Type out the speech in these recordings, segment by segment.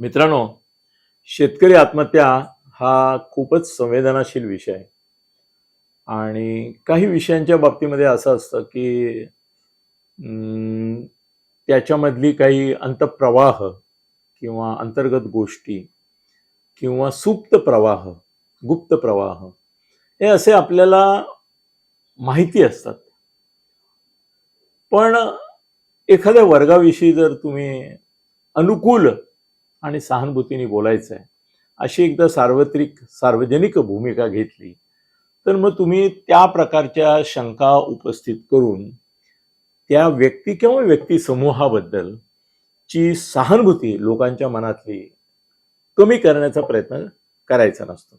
मित्रांनो शेतकरी आत्महत्या हा खूपच संवेदनाशील विषय. आहे आणि काही विषयांच्या बाबतीमध्ये असं असतं की त्याच्यामधली काही अंतप्रवाह किंवा अंतर्गत गोष्टी किंवा सुप्त प्रवाह गुप्त प्रवाह हे असे आपल्याला माहिती असतात. पण एखाद्या वर्गाविषयी जर तुम्ही अनुकूल आणि सहानुभूतीने बोलायचं आहे अशी एकदा सार्वत्रिक सार्वजनिक भूमिका घेतली तर मग तुम्ही त्या प्रकारच्या शंका उपस्थित करून त्या व्यक्ती किंवा व्यक्ती समूहाबद्दल ची सहानुभूती लोकांच्या मनातली कमी करण्याचा प्रयत्न करायचा नसतो.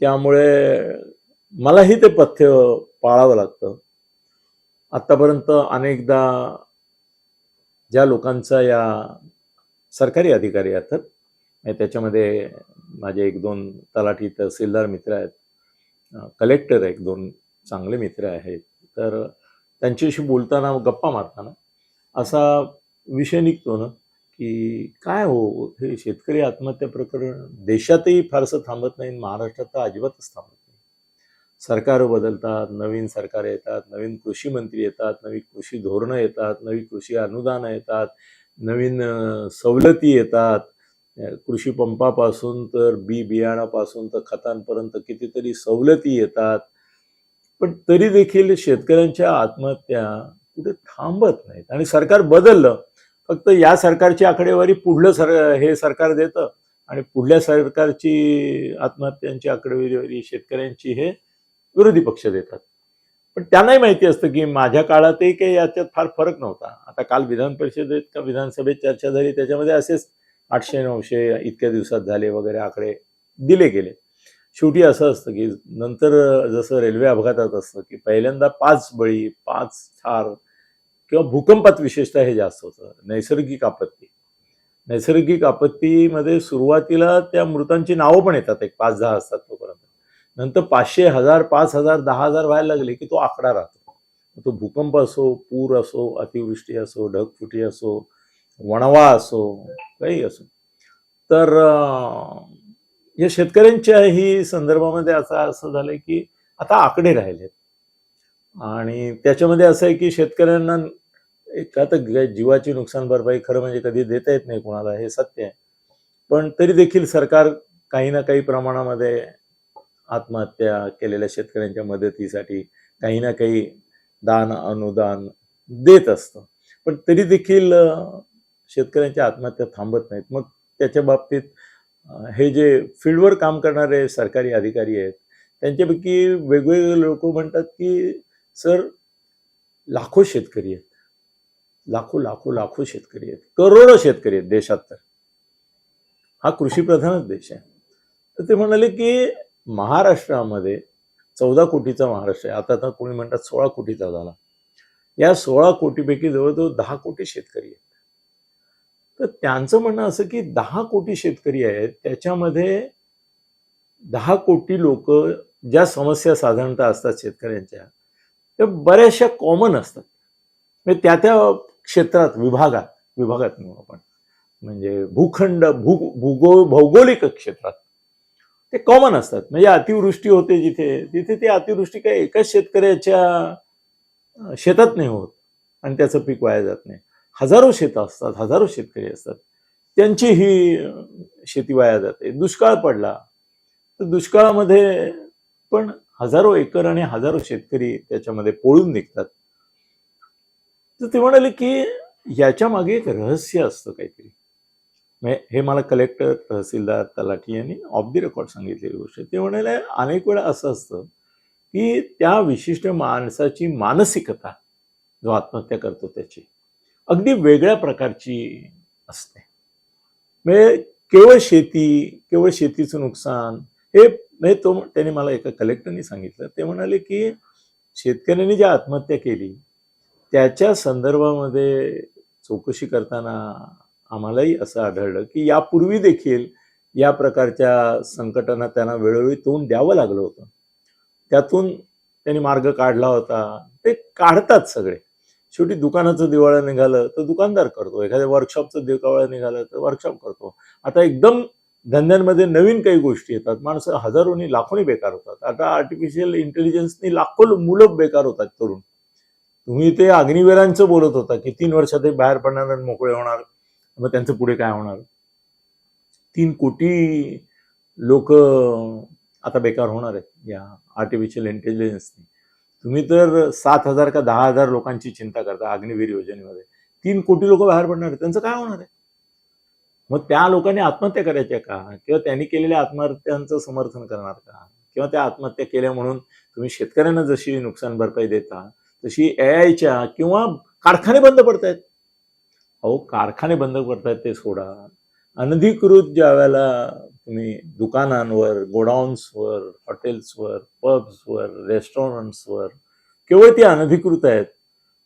त्यामुळे मलाही ते पथ्य पाळावं लागतं. आतापर्यंत अनेकदा ज्या लोकांचा या सरकारी अधिकारी अर्थात. त्याच्यामध्ये माझे एक दोन तलाठी तहसीलदार मित्र आहेत. कलेक्टर एक दोन चांगले मित्र आहेत. तर त्यांच्याशी बोलताना गप्पा मारताना असा विषय निघतो ना की काय हो हे शेतकरी आत्महत्या प्रकरण देशातही फारसं थांबत नाही आणि महाराष्ट्रात तर अजिबातच थांबत नाही. सरकार बदलतात नवीन सरकार येतात नवीन कृषी मंत्री येतात नवी कृषी धोरणं येतात नवी कृषी अनुदानं येतात नवीन सवलती येतात. कृषी पंपापासून तर बी बियाणापासून तर खतांपर्यंत कितीतरी सवलती येतात. पण तरी देखील शेतकऱ्यांच्या आत्महत्या कुठे थांबत नाहीत. आणि सरकार बदललं. फक्त या सरकारची आकडेवारी पुढलं सर हे सरकार देतं आणि पुढल्या सरकारची आत्महत्यांची आकडेवारी शेतकऱ्यांची हे विरोधी पक्ष देतात. पण त्यांनाही माहिती असतं की माझ्या काळातही काही याच्यात फार फरक नव्हता. आता काल विधान परिषदेत का विधानसभेत चर्चा झाली त्याच्यामध्ये असेच आठशे नऊशे इतक्या दिवसात झाले वगैरे आकडे दिले गेले. शेवटी असं असतं की नंतर जसं रेल्वे अपघातात असतं की पहिल्यांदा पाच बळी पाच ठार किंवा भूकंपात विशेषतः हे जास्त होतं. नैसर्गिक आपत्ती. नैसर्गिक आपत्तीमध्ये सुरुवातीला त्या मृतांची नावं पण येतात एक पाच दहा असतात तोपर्यंत. नंतर पाचशे हजार पाच हजार दहा हजार व्हायला लागले की तो आकडा राहतो. तो भूकंप असो पूर असो अतिवृष्टी असो ढगफुटी असो वणवा असो काही असो. तर या शेतकऱ्यांच्याही संदर्भामध्ये असं असं झालंय की आता आकडे राहिलेत. आणि त्याच्यामध्ये असं आहे की शेतकऱ्यांना एक आता जीवाची नुकसान भरपाई खरं म्हणजे कधी देता येत नाही कोणाला हे सत्य आहे. पण तरी देखील सरकार काही ना काही प्रमाणामध्ये आत्महत्या केलेल्या शेतकऱ्यांच्या मदतीसाठी काही ना काही दान अनुदान देत असतं. पण तरी देखील शेतकऱ्यांच्या आत्महत्या थांबत नाहीत. मग त्याच्या बाबतीत हे जे फील्डवर काम करणारे सरकारी अधिकारी आहेत त्यांच्यापैकी वेगवेगळे लोक म्हणतात की सर लाखो शेतकरी आहेत. लाखो लाखो लाखो शेतकरी आहेत. करोडो शेतकरी आहेत देशात तर. हा कृषीप्रधानच देश आहे. तर ते म्हणाले की महाराष्ट्रामध्ये चौदा कोटीचा महाराष्ट्र आहे. आता आता कोणी म्हणतात सोळा कोटीचा झाला. या सोळा कोटीपैकी जवळजवळ दहा कोटी शेतकरी आहेत. तर त्यांचं म्हणणं असं की दहा कोटी शेतकरी आहेत त्याच्यामध्ये दहा कोटी लोक ज्या समस्या साधारणतः असतात शेतकऱ्यांच्या त्या बऱ्याचशा कॉमन असतात. म्हणजे त्या त्या क्षेत्रात विभागात विभागात म्हणू आपण. म्हणजे भूखंड भू भूगो भौगोलिक क्षेत्रात. ते कॉमन असतात. म्हणजे अतिवृष्टी होते जिथे तिथे ती अतिवृष्टी काही एकाच शेतकऱ्याच्या शेतात नाही होत आणि त्याचं पीक वाया जात नाही. हजारो शेतं असतात हजारो शेतकरी असतात. त्यांची ही शेती वाया जाते. दुष्काळ पडला तर दुष्काळामध्ये पण हजारो एकर आणि हजारो शेतकरी त्याच्यामध्ये पोळून निघतात. तर ते म्हणाले की याच्या मागे एक रहस्य असतं काहीतरी. म्हणजे हे मला कलेक्टर तहसीलदार तलाठी यांनी ऑफ दी रेकॉर्ड सांगितलेली गोष्ट ते म्हणाले अनेक वेळा असं असतं की त्या विशिष्ट माणसाची मानसिकता जो आत्महत्या करतो त्याची अगदी वेगळ्या प्रकारची असते. म्हणजे केवळ शेती केवळ शेतीचं नुकसान हे म्हणजे तो त्याने मला एका कलेक्टरनी सांगितलं. ते म्हणाले की शेतकऱ्यांनी जी आत्महत्या केली त्याच्या संदर्भामध्ये चौकशी करताना आम्हालाही असं आढळलं की यापूर्वी देखील या प्रकारच्या संकटांना त्यांना वेळोवेळी तोंड द्यावं लागलं होतं. त्यातून त्यांनी मार्ग काढला होता. ते काढतात सगळे. शेवटी दुकानाचं दिवाळं निघालं तर दुकानदार करतो. एखाद्या वर्कशॉपचं दिवाळं निघालं तर वर्कशॉप करतो. आता एकदम धंद्यांमध्ये नवीन काही गोष्टी येतात. माणसं हजारोनी लाखोनी बेकार होतात. आता आर्टिफिशियल इंटेलिजन्सनी लाखो मुलं बेकार होतात तरुण. तुम्ही ते अग्निवीरांचं बोलत होता की तीन वर्षात ते बाहेर पडणार आणि मोकळे होणार. मग त्यांचं पुढे काय होणार? तीन कोटी लोक आता बेकार होणार आहेत या आर्टिफिशियल इंटेलिजन्सनी तुम्ही तर सात हजार का दहा हजार लोकांची चिंता करता अग्निवीर योजनेमध्ये. तीन कोटी लोक बाहेर पडणार आहेत. त्यांचं काय होणार आहे? मग त्या लोकांनी आत्महत्या करायच्या का? किंवा त्यांनी केलेल्या आत्महत्यांचं समर्थन करणार का? किंवा त्या आत्महत्या केल्या म्हणून तुम्ही शेतकऱ्यांना जशी नुकसान भरपाई देता तशी ए आयच्या किंवा कारखाने बंद पडतायत. अहो कारखाने बंद करतायत ते सोडा. अनधिकृत ज्या वेळेला तुम्ही दुकानांवर गोडाऊन्सवर हॉटेल्सवर पब्सवर रेस्टॉरंट्सवर केवळ ती अनधिकृत आहेत.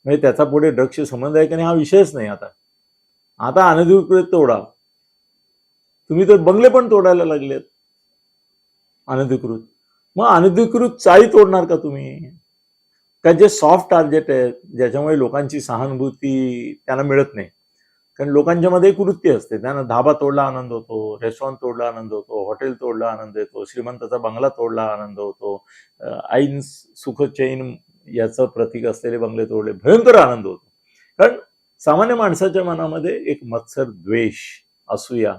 म्हणजे त्याचा पुढे ड्रग्स संबंध आहे की नाही हा विषयच नाही आता. आता अनधिकृत तोडा. तुम्ही तर बंगले पण तोडायला लागलेत. अनधिकृत. मग अनधिकृत चाळी तोडणार का तुम्ही? का जे सॉफ्ट टार्गेट आहेत ज्याच्यामुळे लोकांची सहानुभूती त्यांना मिळत नाही. कारण लोकांच्या मध्ये एक वृत्ती असते. त्यांना धाबा तोडला आनंद होतो रेस्टॉरंट तोडला आनंद होतो हॉटेल तोडला आनंद येतो श्रीमंताचा बंगला तोडला आनंद होतो. आईन ऐन सुख चैन याचं प्रतीक असलेले बंगले तोडले भयंकर आनंद होतो. कारण सामान्य माणसाच्या मनामध्ये एक मत्सर द्वेष असूया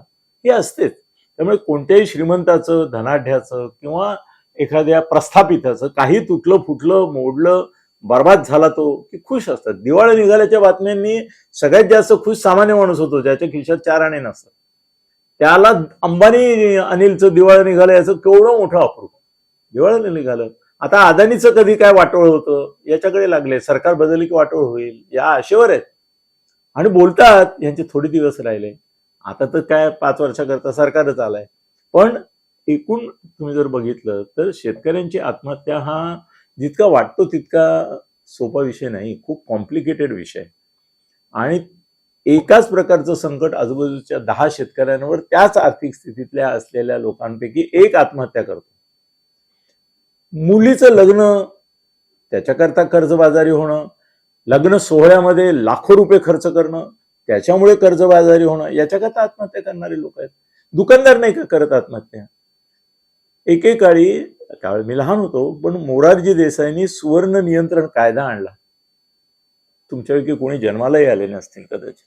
हे असतेच. त्यामुळे कोणत्याही श्रीमंताचं धनाढ्याचं किंवा एखाद्या प्रस्थापिताचं काही तुटलं फुटलं मोडलं बर्बाद झाला तो की खुश असतात. दिवाळी निघाल्याच्या बातम्यांनी सगळ्यात जास्त खुश सामान्य माणूस होतो ज्याच्या खिशात चार आणे नसतात. त्याला अंबानी अनिलचं दिवाळी निघालं याचं केवढं मोठं अप्रूप दिवाळी निघालं. आता अदानीचं कधी काय वाटोळ होतं याच्याकडे लागले. सरकार बदलली की वाटोळ होईल या आशेवर आहेत. आणि बोलतात यांचे थोडे दिवस राहिले. आता तर काय पाच वर्षाकरता सरकारच आलाय. पण एकूण तुम्ही जर बघितलं तर शेतकऱ्यांची आत्महत्या हा जितका वाटतो तितका सोपा विषय नाही खूप कॉम्प्लिकेटेड विषय. आणि एकाच प्रकारचं संकट आजूबाजूच्या दहा शेतकऱ्यांवर त्याच आर्थिक स्थितीतल्या असलेल्या लोकांपैकी एक आत्महत्या करतो. मुलीचं लग्न त्याच्याकरता कर्जबाजारी होणं लग्न सोहळ्यामध्ये लाखो रुपये खर्च करणं त्याच्यामुळे कर्जबाजारी होणं याच्याकरता आत्महत्या करणारे लोक आहेत. दुकानदार नाही का करत आत्महत्या? एकेकाळी काळ मी लहान होतो पण मोरारजी देसाईंनी सुवर्ण नियंत्रण कायदा आणला. तुमच्यापैकी कोणी जन्मालाही आले नसतील कदाचित.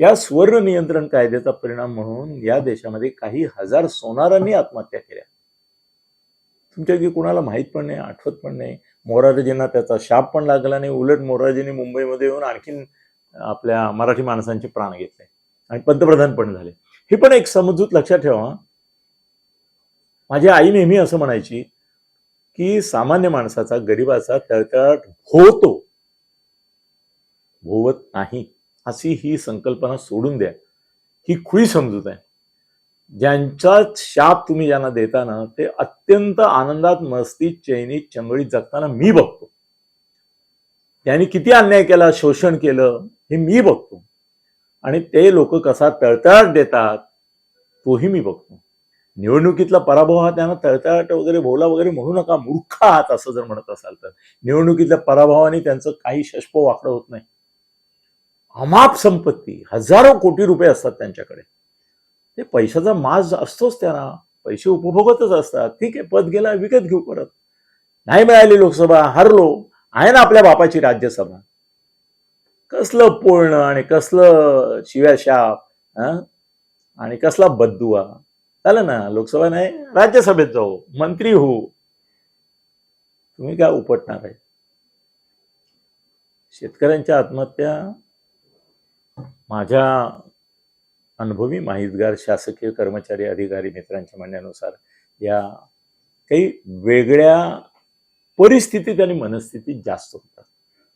या सुवर्ण नियंत्रण कायद्याचा परिणाम म्हणून या देशामध्ये काही हजार सोनारांनी आत्महत्या केल्या. तुमच्यापैकी कोणाला माहीत पण नाही आठवत पण नाही. मोरारजींना त्याचा शाप पण लागला नाही. उलट मोरारजींनी मुंबईमध्ये येऊन आणखीन आपल्या मराठी माणसांचे प्राण घेतले. आणि पंतप्रधान पण झाले. ही पण एक समजूत लक्षात ठेवा. माझी आई नेहमी असं म्हणायची की सामान्य माणसाचा गरीबाचा तळतळाट होतो. भोवत नाही. अशी ही संकल्पना सोडून द्या. ही खुळी समजूत आहे. ज्यांचा शाप तुम्ही ज्यांना देताना ते अत्यंत आनंदात मस्तीत चैनीत चंगळीत जगताना मी बघतो. त्यांनी किती अन्याय केला शोषण केलं हे मी बघतो. आणि ते लोक कसा तळतळाट देतात तोही मी बघतो. निवडणुकीतला पराभव हा त्यांना तळतळाट वगैरे भोवला वगैरे म्हणू नका मूर्ख आहात असं जर म्हणत असाल तर. निवडणुकीतल्या पराभवाने त्यांचं काही शष्प वाकडं होत नाही. अमाप संपत्ती हजारो कोटी रुपये असतात त्यांच्याकडे. ते पैशाचा माज असतोच त्यांना. पैसे उपभोगतच असतात. ठीक आहे पद गेला विकत घेऊ परत. नाही मिळाली लोकसभा हरलो. आहे ना आपल्या बापाची राज्यसभा. कसलं पोळणं आणि कसलं शिव्याशाप आणि कसला बद्दुआ झालं ना लोकसभा नाही राज्यसभेत जाऊ मंत्री हो तुम्ही काय उपटणार आहे? शेतकऱ्यांच्या आत्महत्या माझ्या अनुभवी माहितगार शासकीय कर्मचारी अधिकारी मित्रांच्या म्हणण्यानुसार या काही वेगळ्या परिस्थितीत आणि मनस्थितीत जास्त होतात.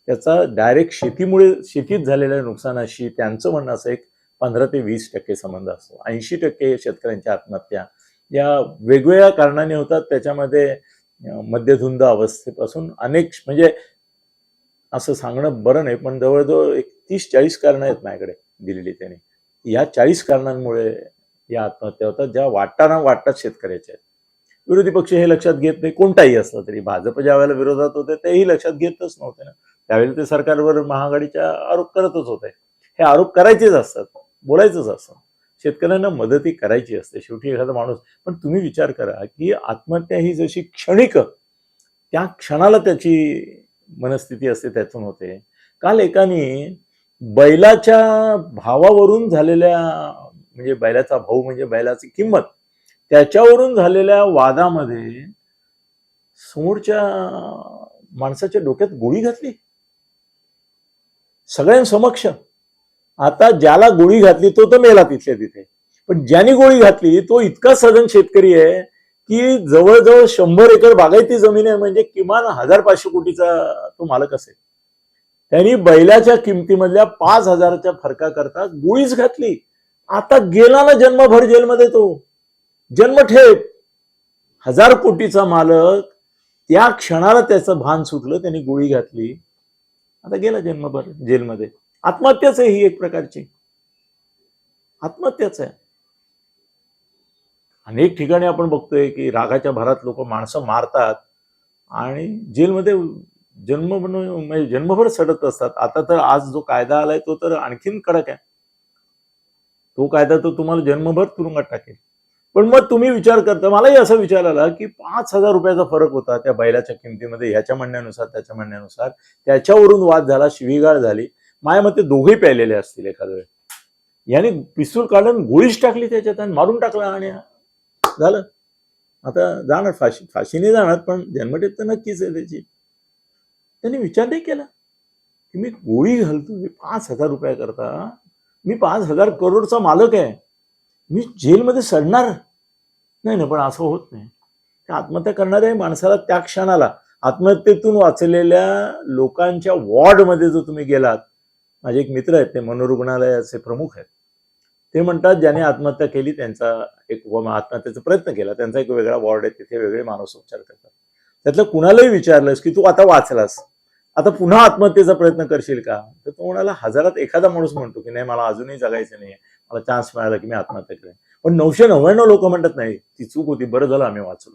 त्याचा डायरेक्ट शेतीमुळे शेतीत झालेल्या नुकसानाशी त्यांचं म्हणणं असं एक पंधरा ते वीस टक्के संबंध असतो. ऐंशी टक्के शेतकऱ्यांच्या आत्महत्या या वेगवेगळ्या कारणाने होतात. त्याच्यामध्ये मध्यधुंद अवस्थेपासून अनेक म्हणजे असं सांगणं बरं नाही पण जवळजवळ एक तीस चाळीस कारणं आहेत माझ्याकडे दिलेली त्याने. या चाळीस कारणांमुळे या आत्महत्या होतात ज्या वाटताना वाटतात शेतकऱ्याच्या. आहेत विरोधी पक्ष हे लक्षात घेत नाही कोणताही असला तरी. भाजप ज्या वेळेला विरोधात होते तेही लक्षात घेतच नव्हते ना. त्यावेळी ते सरकारवर महाआघाडीच्या आरोप करतच होते. हे आरोप करायचेच असतात. बोलायचंच असं. शेतकऱ्यांना मदती करायची असते. शेवटी एखादा माणूस पण तुम्ही विचार करा की आत्महत्या ही जशी क्षणिक त्या क्षणाला त्याची मनस्थिती असते त्यातून होते. काल एकाने बैलाच्या भावावरून झालेल्या म्हणजे बैलाचा भाऊ म्हणजे बैलाची किंमत त्याच्यावरून झालेल्या वादामध्ये समोरच्या माणसाच्या डोक्यात गोळी घातली. सगळ्यांसमक्ष. आता ज्याला गोळी घातली तो तर मेला तिथल्या तिथे. पण ज्याने गोळी घातली तो इतका सधन शेतकरी आहे की जवळजवळ शंभर एकर बागायती जमीन आहे म्हणजे किमान हजार पाचशे कोटीचा तो मालक असेल. त्यांनी बैलाच्या किमतीमधल्या पाच हजाराच्या फरकाकरता गोळीच घातली. आता गेला ना जन्मभर जेलमध्ये तो. जन्मठेप हजार कोटीचा मालक त्या क्षणाला त्याचं भान सुटलं त्यांनी गोळी घातली. आता गेला जन्मभर जेलमध्ये. आत्महत्याच आहे ही एक प्रकारची. आत्महत्याच आहे. अनेक ठिकाणी आपण बघतोय की रागाच्या भरात लोक माणसं मारतात आणि जेलमध्ये जन्म म्हणजे जन्मभर सडत असतात. आता तर आज जो कायदा आलाय तो तर आणखीन कडक आहे. तो कायदा तर तुम्हाला जन्मभर तुरुंगात टाकेल. पण मग तुम्ही विचार करता मलाही असा विचार आला की पाच हजार रुपयाचा फरक होता त्या बैलाच्या किमतीमध्ये. ह्याच्या म्हणण्यानुसार त्याच्या म्हणण्यानुसार. त्याच्यावरून वाद झाला शिवीगाळ झाली. माझ्या मते दोघेही प्यायलेले असतील एखाद्या वेळेस याने पिस्तूल काढून गोळीच टाकली त्याच्यात आणि मारून टाकला आणि झालं. आता जाणार फाशी फाशीने जाणार पण जन्मठेप तर नक्कीच आहे त्याची. त्यांनी विचार नाही केला की मी गोळी घालतो मी पाच हजार रुपया करता. मी पाच हजार करोडचा मालक आहे. मी जेलमध्ये सडणार. नाही ना पण असं होत नाही. त्या आत्महत्या करणाऱ्या माणसाला त्या क्षणाला आत्महत्येतून वाचलेल्या लोकांच्या वॉर्डमध्ये जो तुम्ही गेलात माझे एक मित्र आहेत ते मनोरुग्णालयाचे प्रमुख आहेत. ते म्हणतात ज्याने आत्महत्या केली त्यांचा एक आत्महत्याचा आत्महत्येचा प्रयत्न केला. त्यांचा एक वेगळा वॉर्ड आहे तिथे वेगळे मानसोपचार करतात. त्यातलं कुणालाही विचारलंस की तू आता वाचलास? आता पुन्हा आत्महत्येचा प्रयत्न करशील का? तर तो म्हणाला हजारात एखादा माणूस म्हणतो की नाही मला अजूनही जगायचं नाही मला चान्स मिळाला की मी आत्महत्या करेन. पण नऊशे नव्याण्णव लोक म्हणतात नाही ती चूक होती बरं झालं आम्ही वाचलो.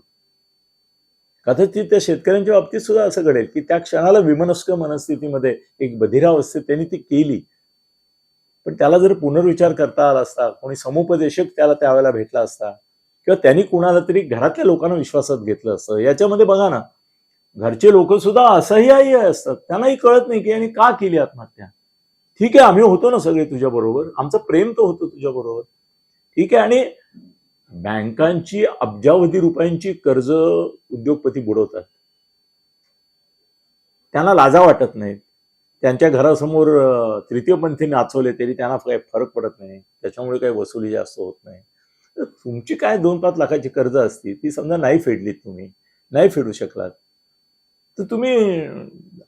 कदाचित त्या शेतकऱ्यांच्या बाबतीत सुद्धा असं घडेल की त्या क्षणाला विमनस्क मनस्थितीमध्ये एक बधिरावस्थेत त्यांनी ती केली. पण त्याला जर पुनर्विचार करता आला असता कोणी समुपदेशक त्याला त्यावेळेला भेटला असता किंवा त्यांनी कुणाला तरी घरातल्या लोकांना विश्वासात घेतलं असतं याच्यामध्ये बघा ना घरचे लोक सुद्धा असह्यही असतात त्यांनाही कळत नाही की यांनी का केली आत्महत्या. ठीक आहे आम्ही होतो ना सगळे तुझ्या बरोबर आमचं प्रेम तर होतं तुझ्या बरोबर. ठीक आहे आणि बँकांची अब्जावधी रुपयांची कर्ज उद्योगपती बुडवतात. त्यांना लाजा वाटत नाहीत. त्यांच्या घरासमोर तृतीयपंथी नाचवले तरी त्यांना काही फरक पडत नाही. त्याच्यामुळे काही वसुली जास्त होत नाही. तर तुमची काय दोन पाच लाखाची कर्ज असती ती समजा नाही फेडलीत तुम्ही नाही फेडू शकलात तर तुम्ही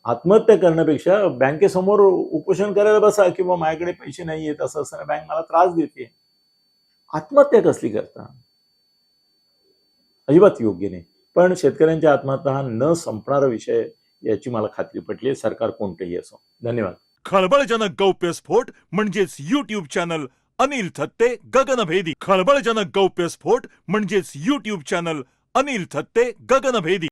आत्महत्या करण्यापेक्षा बँकेसमोर उपोषण करायला बसा किंवा माझ्याकडे पैसे नाही आहेत असं असताना बँक मला त्रास देते. आत्महत्या कसली करता? अजिबात योग्य नाही. पण शेतकऱ्यांच्या आत्महत्या हा न संपणारा विषय याची मला खात्री पटली. सरकार कोणतंही असो. धन्यवाद. खळबळजनक गौप्यस्फोट म्हणजेच युट्यूब चॅनल अनिल थत्ते गगनभेदी. खळबळजनक गौप्यस्फोट म्हणजेच युट्यूब चॅनल अनिल थत्ते गगनभेदी.